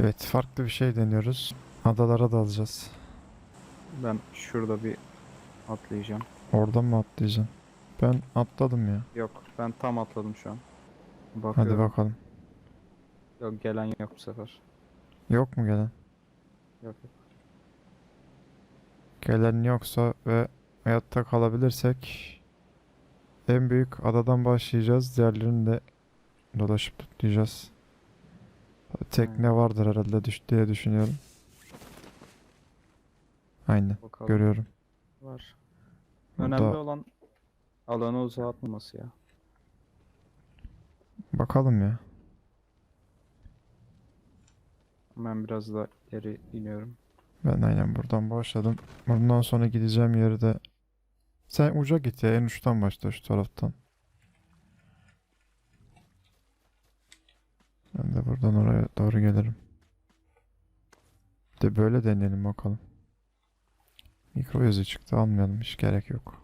Evet farklı bir şey deniyoruz. Adalara dalacağız. Ben şurada bir atlayacağım. Oradan mı atlayacaksın? Ben atladım ya. Yok ben tam atladım şu an. Hadi Bakıyorum. bakalım. Yok gelen yok bu sefer. Yok mu gelen? Yok yok. Gelen yoksa ve hayatta kalabilirsek en büyük adadan başlayacağız. Diğerlerini de dolaşıp tutlayacağız. Tekne vardır herhalde düş diye düşünüyorum. Aynen Bakalım. görüyorum. Var. Burada Önemli olan alanı uzatmaması ya. bakalım ya. Ben biraz da geri iniyorum. Ben aynen buradan başladım. Bundan sonra gideceğim yeri de sen uca git ya en uçtan başla şu taraftan. Ben de buradan oraya doğru gelirim. Bir de böyle deneyelim bakalım. Mikro yazı çıktı almayalım hiç gerek yok.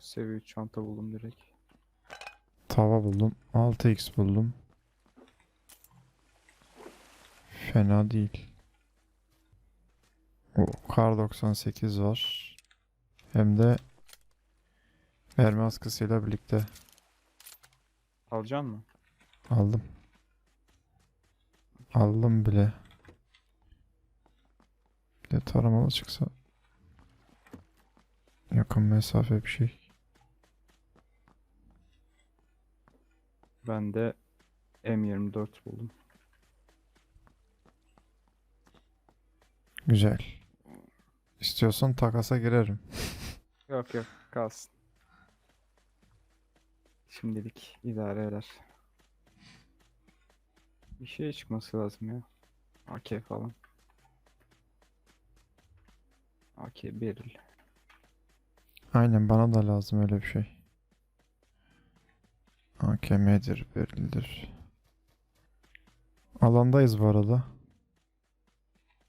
Seviye 3 çanta buldum direkt. Tava buldum. 6x buldum. Fena değil. O kar 98 var. Hem de mermi askısıyla birlikte Alacaksın mı? aldım. Aldım bile. Bir de taramalı çıksa yakın mesafe bir şey. Ben de M24 buldum. Güzel. İstiyorsan takasa girerim. Yok yok kalsın. Şimdilik idare eder. Bir şey çıkması lazım ya. AK falan. AK beril. Aynen bana da lazım öyle bir şey. AKM'dir, verildir. Alandayız bu arada.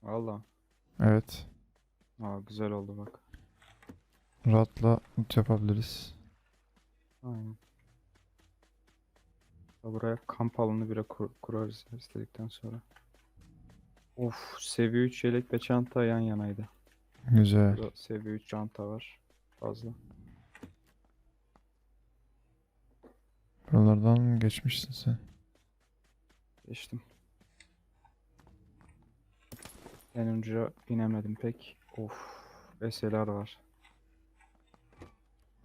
Valla. Evet. Aa güzel oldu bak. Rahatla loot yapabiliriz. Aynen. Ya Buraya kamp alanı bile kur kurarız istedikten sonra. Of seviye 3 yelek ve çanta yan yanaydı. Güzel. Burada seviye 3 çanta var. Fazla. Buralardan geçmişsin sen. Geçtim. En önce inemedim pek. Of. SLR var.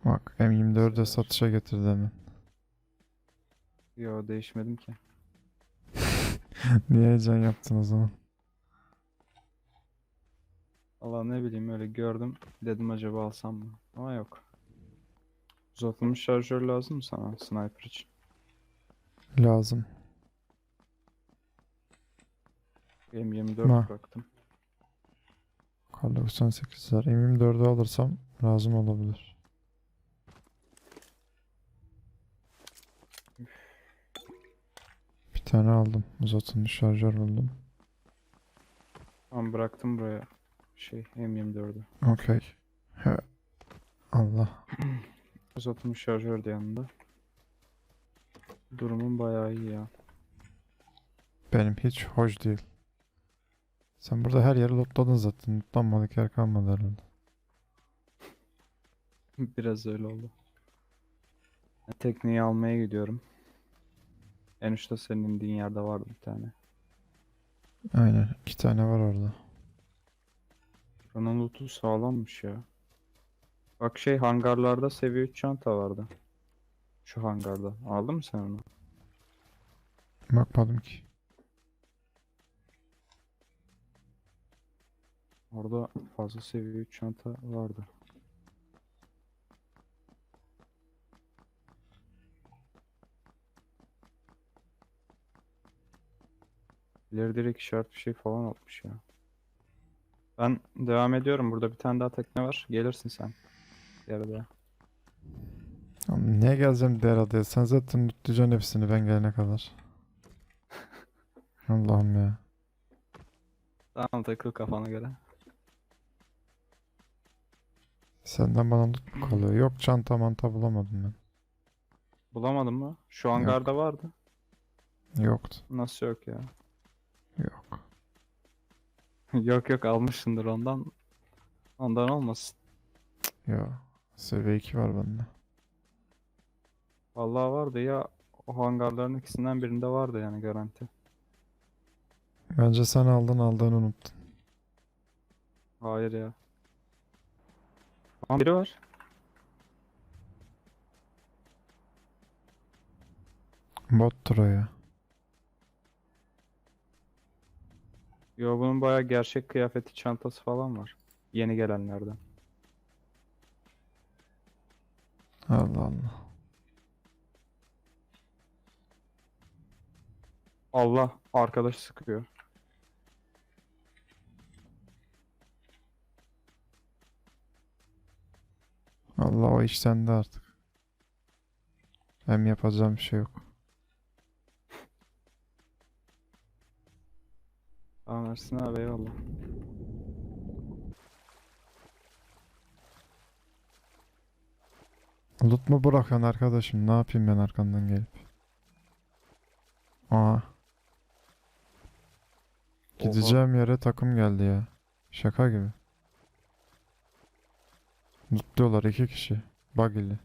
Bak M24'de satışa getirdi hemen. Yo değişmedim ki. Niye heyecan yaptın o zaman? Allah ne bileyim öyle gördüm. Dedim acaba alsam mı? Ama yok. Uzatılmış şarjör lazım mı sana sniper için? Lazım. M24 Ma. bıraktım. Kar 98 var. M24'ü alırsam lazım olabilir. Tane aldım. Uzatılmış şarjör buldum. Tamam bıraktım buraya şey M24'ü. Okey. He. Allah. Uzatılmış şarjör de yanında. Durumum bayağı iyi ya. Benim hiç hoş değil. Sen burada her yeri lootladın zaten. Lootlanmadık yer kalmadı herhalde. Biraz öyle oldu. Tekneyi almaya gidiyorum. En uçta senin indiğin yerde vardı bir tane. Aynen. iki tane var orada. Buranın lootu sağlammış ya. Bak şey hangarlarda seviye 3 çanta vardı. Şu hangarda. Aldın mı sen onu? Bakmadım ki. Orada fazla seviye 3 çanta vardı. İleri direkt işaret bir şey falan atmış ya. Ben devam ediyorum. Burada bir tane daha tekne var. Gelirsin sen. Yarıda. Oğlum Niye geleceğim diğer adaya? Sen zaten lootlayacaksın hepsini ben gelene kadar. Allah'ım ya. Tamam takıl kafana göre. Senden bana loot mu kalıyor? Yok çanta manta bulamadım ben. Bulamadın mı? Şu hangarda vardı. Yoktu. Nasıl yok ya? Yok yok almışsındır ondan. Ondan olmasın. Ya seviye 2 var bende. Vallahi vardı ya o hangarların ikisinden birinde vardı yani garanti. Bence sen aldın aldığını unuttun. Hayır ya. Tamam biri var. O ya. Yo bunun bayağı gerçek kıyafeti çantası falan var. Yeni gelenlerden. Allah Allah. Allah arkadaş sıkıyor. Allah o iş sende artık. Hem yapacağım bir şey yok. Tamam Ersin abi eyvallah. Loot mu bırakıyorsun arkadaşım? Ne yapayım ben arkandan gelip? Aa. Gideceğim yere takım geldi ya. Şaka gibi. Lootluyorlar iki kişi. Buggy'li.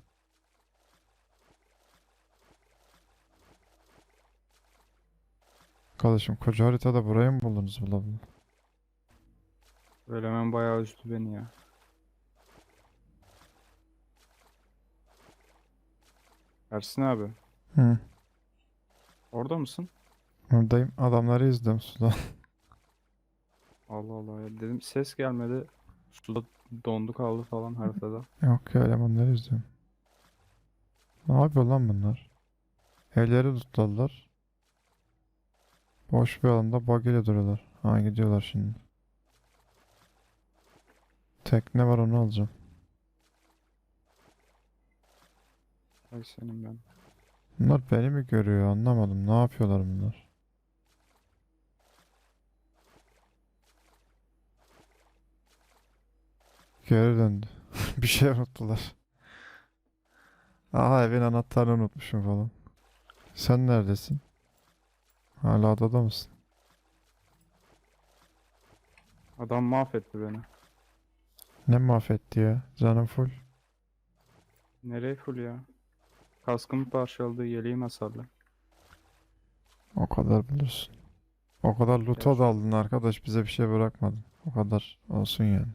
Arkadaşım koca haritada burayı mı buldunuz bula bula? Söylemen bayağı üzdü beni ya. Ersin abi Hı. orada mısın? Oradayım. Adamları izliyorum suda. Allah Allah ya dedim ses gelmedi. Suda dondu kaldı falan haritada. Yok ya elemanları izliyorum. Ne yapıyor lan bunlar? Evleri tuttular. Boş bir alanda buggy'le duruyorlar. Ha gidiyorlar şimdi. Tekne var onu alacağım. Ay senin ben. Bunlar beni mi görüyor anlamadım. Ne yapıyorlar bunlar? Geri döndü. Bir şey unuttular. Aha evin anahtarını unutmuşum falan. Sen neredesin? Hala adada mısın? Adam mahvetti beni. Ne mahvetti ya? Canım full. Nereye full ya? Kaskımı parçaladı, yeleğim hasarlı. O kadar bulursun. O kadar loot'a Gerçi- daldın arkadaş bize bir şey bırakmadın. O kadar olsun yani.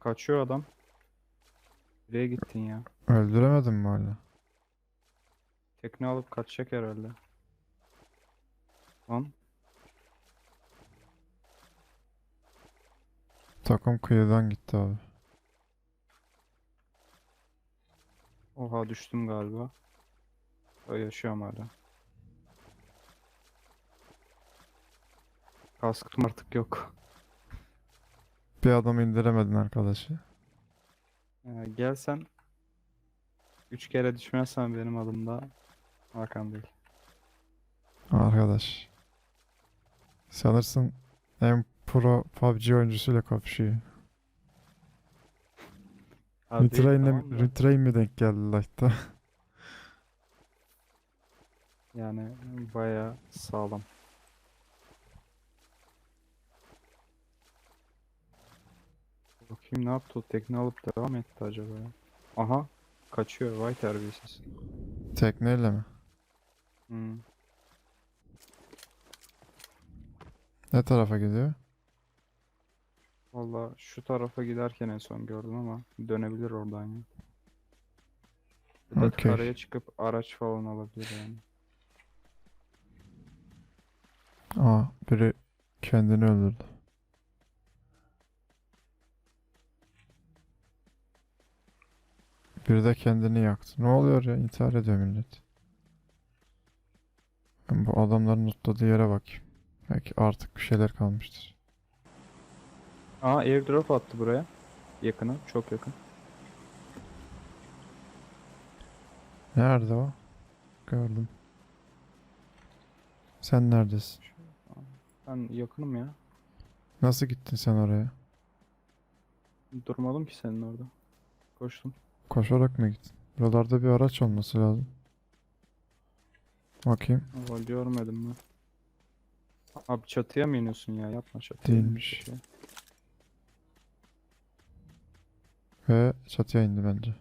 Kaçıyor adam. Nereye gittin ya? Öldüremedin mi hala? Tekne alıp kaçacak herhalde. Lan Takım kıyıdan gitti abi. oha düştüm galiba. O yaşıyorum hala. Kaskım artık yok. Bir adam indiremedin arkadaşı. Ee, gelsen üç kere düşmezsen benim adımda Hakan değil. Arkadaş. Sanırsın en pro PUBG oyuncusuyla kapışıyor. Değil, Retrain'le tamam da Retrain mi denk geldi like'ta? Yani bayağı sağlam. Bakayım ne yaptı o tekne alıp devam etti acaba ya. Aha kaçıyor vay terbiyesiz. Tekneyle mi? Hmm. Ne tarafa gidiyor? Valla şu tarafa giderken en son gördüm ama dönebilir oradan ya. Da Okey. karaya çıkıp araç falan alabilir yani. Aa biri kendini öldürdü. Biri de kendini yaktı. Ne oluyor ya? İntihar ediyor millet. Ben bu adamların lootladığı yere bakayım. Belki artık bir şeyler kalmıştır. Aa airdrop attı buraya. Yakına çok yakın. Nerede o? Gördüm. Sen neredesin? Ben yakınım ya. Nasıl gittin sen oraya? Durmadım ki senin orada. Koştum. Koşarak mı gittin? Buralarda bir araç olması lazım. Bakayım. Valla görmedim ben. Abi çatıya mı iniyorsun ya? Yapma çatıya. Değilmiş. çatıya. Ve çatıya indi bence.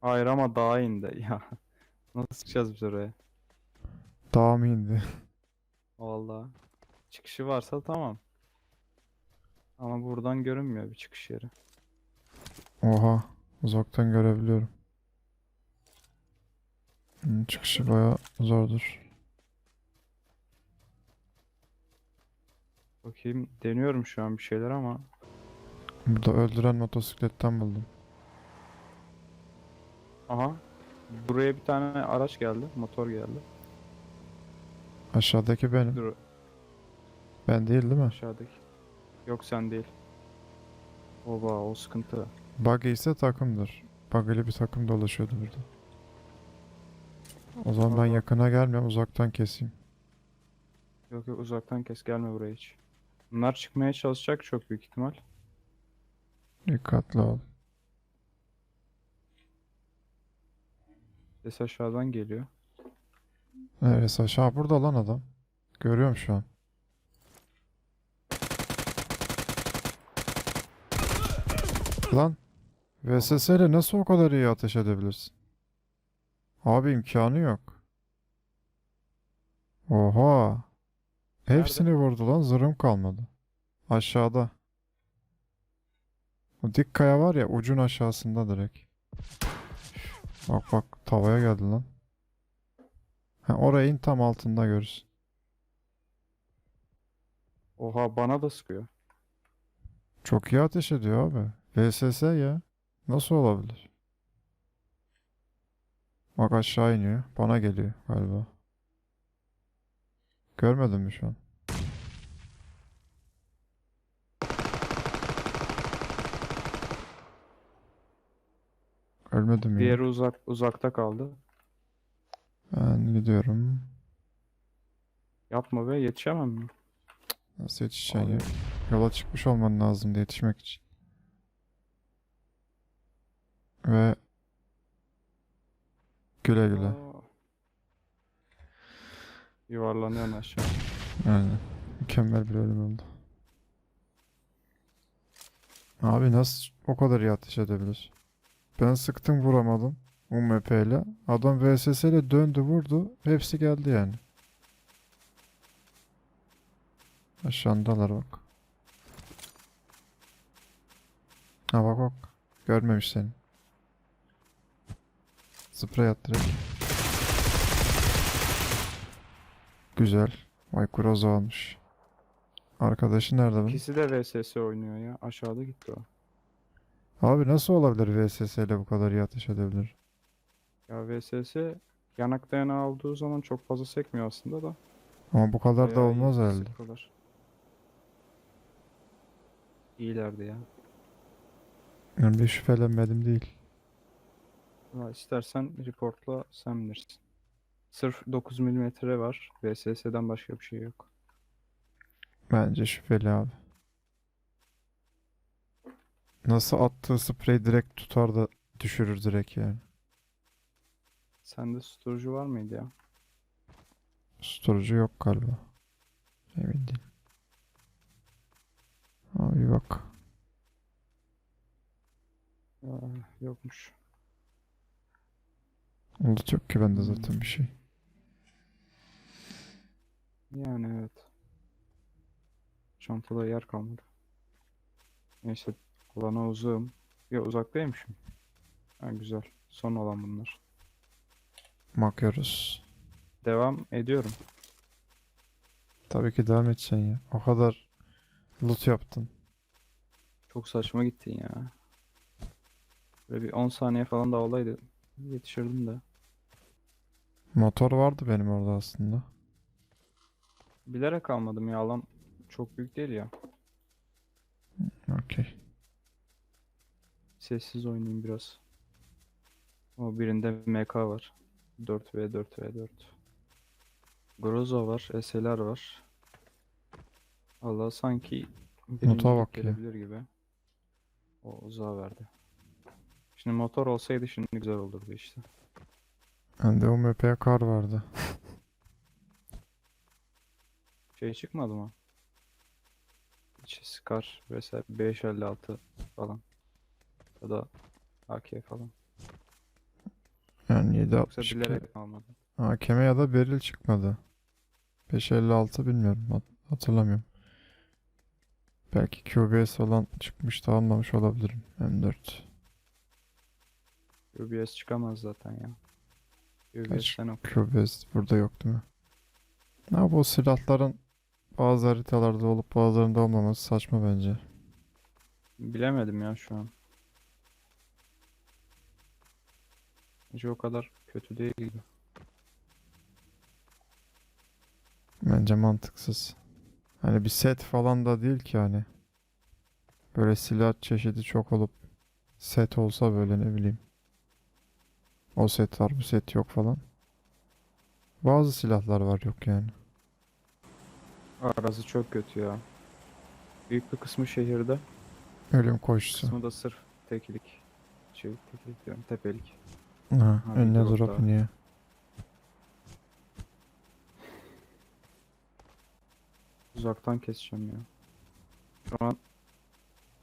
Hayır ama dağa indi ya. Nasıl çıkacağız biz oraya? Dağa mı indi? Vallahi. Çıkışı varsa tamam. Ama buradan görünmüyor bir çıkış yeri. Oha. Uzaktan görebiliyorum. Hmm, çıkışı baya zordur. Bakayım deniyorum şu an bir şeyler ama Burada öldüren motosikletten buldum. aha buraya bir tane araç geldi, motor geldi. Aşağıdaki benim. Dur Ben değil değil mi? aşağıdaki. Yok sen değil. Oba o sıkıntı. Buggy ise takımdır. Buggy'li bir takım dolaşıyordu burada. O zaman ben yakına gelmiyorum uzaktan keseyim. Yok yok uzaktan kes gelme buraya hiç. Bunlar çıkmaya çalışacak çok büyük ihtimal. Dikkatli ol. Ses aşağıdan geliyor. Evet aşağı burada lan adam. Görüyorum şu an. Lan VSS ile nasıl o kadar iyi ateş edebilirsin? Abi imkanı yok. Oha. Hepsini vurdu lan zırhım kalmadı. Aşağıda. O dik kaya var ya ucun aşağısında direkt. Bak bak tavaya geldi lan. Ha, oraya in tam altında görürsün. Oha bana da sıkıyor. Çok iyi ateş ediyor abi. VSS ya. Nasıl olabilir? Bak aşağı iniyor. Bana geliyor galiba. Görmedin mi şu an? Ölmedim ya. Diğeri uzak uzakta kaldı. Ben gidiyorum. Yapma be yetişemem mi? Nasıl yetişeceksin ya? Yola çıkmış olman lazım yetişmek için. Ve güle güle. Aa. Yuvarlanıyorsun aşağı. Aynen. Mükemmel bir ölüm oldu. Abi nasıl o kadar iyi ateş edebilir? Ben sıktım vuramadım. UMP ile. Adam VSS ile döndü vurdu. Hepsi geldi yani. Aşağıdalar bak. Ha bak bak. Görmemiş seni. Sprey at direkt. Güzel. Vay Groza almış. Arkadaşı nerede bunun? İkisi de VSS oynuyor ya. Aşağıda gitti o. Abi nasıl olabilir VSS ile bu kadar iyi ateş edebilir? Ya VSS yanak dayanağı olduğu zaman çok fazla sekmiyor aslında da. Ama bu kadar da Bayağı iyi olmaz herhalde. sıkıyorlar. İyilerdi ya. Yani bir şüphelenmedim değil. Ha, istersen reportla sen bilirsin. Sırf 9 milimetre var. VSS'den başka bir şey yok. Bence şüpheli abi. Nasıl attığı sprey direkt tutar da düşürür direkt yani. Sende susturucu var mıydı ya? Susturucu yok galiba. Emin değilim. Abi bak. Aa, yokmuş. Loot yok ki bende zaten bir şey. Yani evet. Çantada yer kalmadı. Neyse alana uzağım. Ya uzaktaymışım. Ha güzel. Son olan bunlar. Bakıyoruz. Devam ediyorum. Tabii ki devam edeceksin ya. O kadar loot yaptın. Çok saçma gittin ya. Böyle bir 10 saniye falan daha olaydı. Yetişirdim de. Motor vardı benim orada aslında. Bilerek almadım ya alan çok büyük değil ya. Okey. Sessiz oynayayım biraz. O birinde MK var. 4v4v4. Groza var, SLR var. Allah sanki birinci bak ya. gelebilir gibi. O uzağa verdi. Şimdi motor olsaydı şimdi güzel olurdu işte. Bende UMP kar vardı. Şey çıkmadı mı? İçi Scar vesaire 556 falan. Ya da AK falan. Yani Yoksa 7.62 bilerek mi almadın? AKM ya da beril çıkmadı. 556 bilmiyorum. hat- Hatırlamıyorum. Belki QBS olan çıkmış da almamış olabilirim. M4. UBS çıkamaz zaten ya. UBS'ten ok. QBS burada yok değil mi? Ha bu silahların bazı haritalarda olup bazılarında olmaması saçma bence. Bilemedim ya şu an. Bence o kadar kötü değil gibi. Bence mantıksız. Hani bir set falan da değil ki hani. Böyle silah çeşidi çok olup set olsa böyle ne bileyim. O set var bu set yok falan. Bazı silahlar var yok yani. Arası çok kötü ya. Büyük bir kısmı şehirde, Ölüm koşusu. kısmı da sırf tekilik. Şey, tekilik diyorum, tepelik. Ha, Ha, önüne drop iniyor. Uzaktan keseceğim ya. Şu an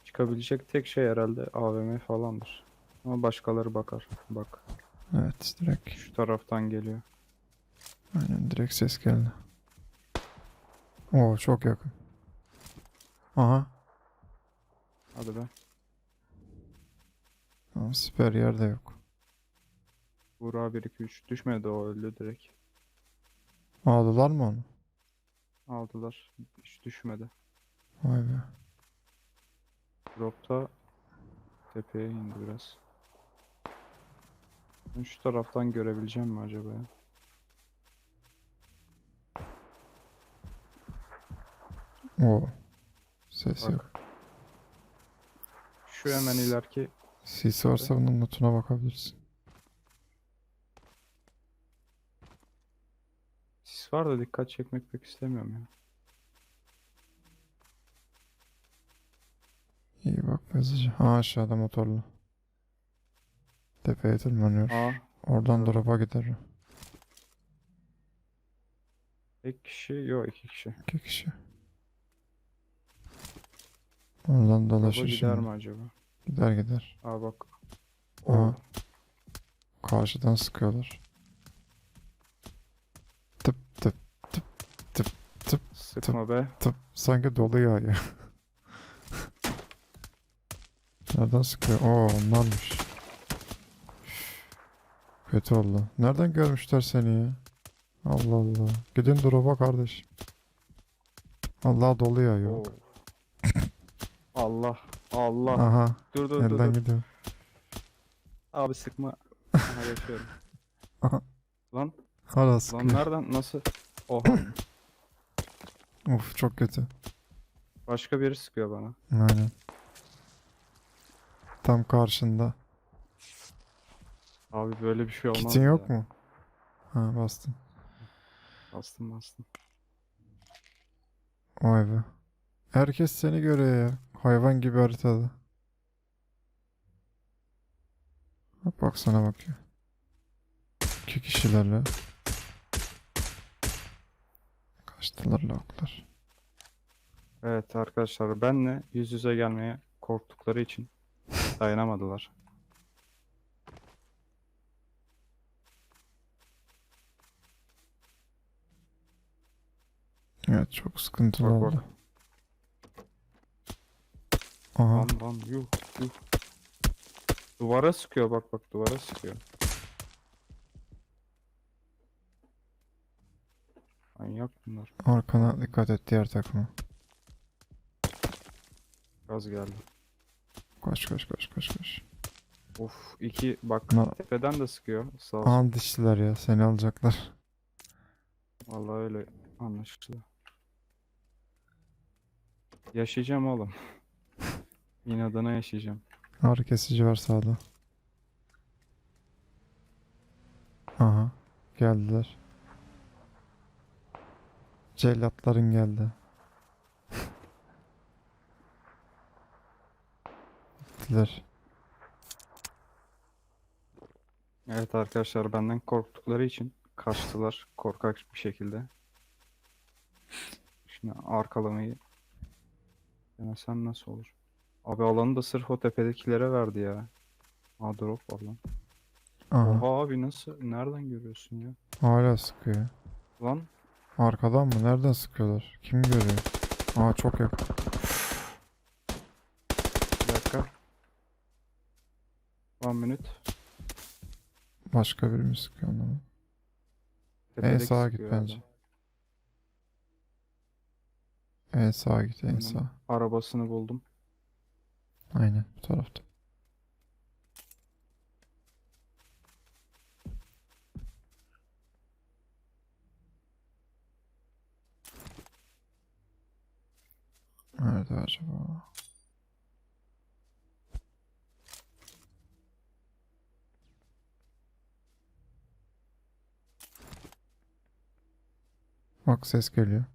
çıkabilecek tek şey herhalde AVM falandır. Ama başkaları bakar. Bak, Evet direkt. şu taraftan geliyor. Aynen direkt ses geldi. Oo çok yakın. Aha. Hadi be. Tamam, siper yerde yok. Burak 1 2 3 düşmedi o öldü direkt. Aldılar mı onu? Aldılar. Hiç düşmedi. Vay be. Dropta tepeye indi biraz. Ben şu taraftan görebileceğim mi acaba ya? Oo. Ses Bak. yok. Şu hemen ileriki Sis varsa bunun notuna bakabilirsin. sis var da dikkat çekmek pek istemiyorum ya. İyi bak hızlıca. Ha aşağıda motorlu. Tepeye tırmanıyor. Aa, Oradan drop'a gider tek kişi yok iki kişi. İki kişi. Oradan Baba dolaşır gider şimdi. mi acaba? Gider gider. Aa bak. Oo, Karşıdan sıkıyorlar. Tıp tıp sıkma be. tıp. Sanki dolu yağıyor. Nereden sıkıyor? Oo onlarmış. Kötü oldu. Nereden görmüşler seni ya? Allah Allah. Gidin drop'a kardeş. Allah dolu yağıyor. Oo. Allah. Allah. Aha. Dur dur dur Elden dur. gidiyor. Abi sıkma. Aha yaşıyorum. Aha. Lan Hala lan sıkıyor. nereden nasıl? Oha. Of çok kötü. Başka biri sıkıyor bana. Aynen. Tam karşında. Abi böyle bir şey olmaz Kitin yok ya. mu? Ha bastın. Bastım bastım. Vay be. Herkes seni görüyor ya. Hayvan gibi haritada. Bak bak sana bakıyor. İki kişilerle. Kaçtılar lavuklar. Evet arkadaşlar benle yüz yüze gelmeye korktukları için dayanamadılar. Evet çok sıkıntılı Bak, bak. oldu. Aha. Lan lan yuh yuh. Duvara sıkıyor bak bak duvara sıkıyor. Manyak bunlar. Arkana dikkat et diğer takıma. Gaz geldi. Koş koş koş koş koş. Of iki bak Bunlar tepeden de sıkıyor. Sağ olsun. an dişliler ya seni alacaklar. Vallahi öyle anlaşıldı. Yaşayacağım oğlum. İnadına yaşayacağım. Ağrı kesici var sağda. Aha. Geldiler. Cellatların geldi. Gittiler. Evet arkadaşlar benden korktukları için kaçtılar korkak bir şekilde. Şimdi arkalamayı denesem nasıl olur? Abi alanı da sırf o tepedekilere verdi ya. Aa drop var lan. Aha. Oha abi nasıl? Nereden görüyorsun ya? Hala sıkıyor. Lan Arkadan mı? Nereden sıkıyorlar? Kim görüyor? Aa çok yakın. bir dakika. One minute. Başka biri mi sıkıyor onu? En Tepedeki sağa git sıkıyor bence. herhalde. En sağa git en sağa. Arabasını buldum. Aynen bu tarafta. Nerede acaba? Bak ses geliyor.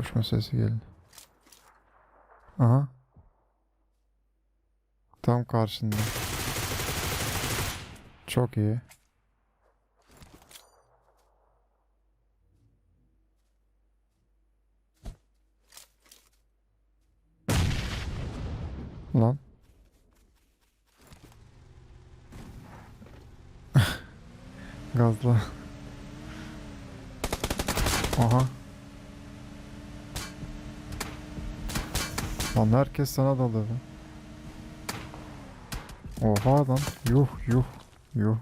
Koşma sesi geldi. Aha. Tam karşında. Çok iyi. Lan. Gazla. Aha. Lan herkes sana dalıyor. Oha lan. Yuh yuh yuh.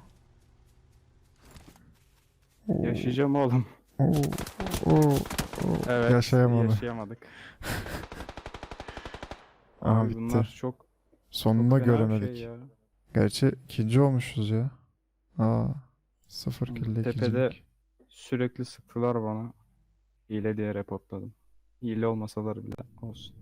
Oo, Yaşayacağım oğlum. oo, oo, oo. Evet. Yaşayamadı. Yaşayamadık. Aha Abi bitti. çok, Sonunda çok göremedik. şey ya. Gerçi ikinci olmuşuz ya. Aa, sıfır kilde tepede- ikincilik. Sürekli sıktılar bana. Hile diye reportladım. Hile olmasalar bile olsun.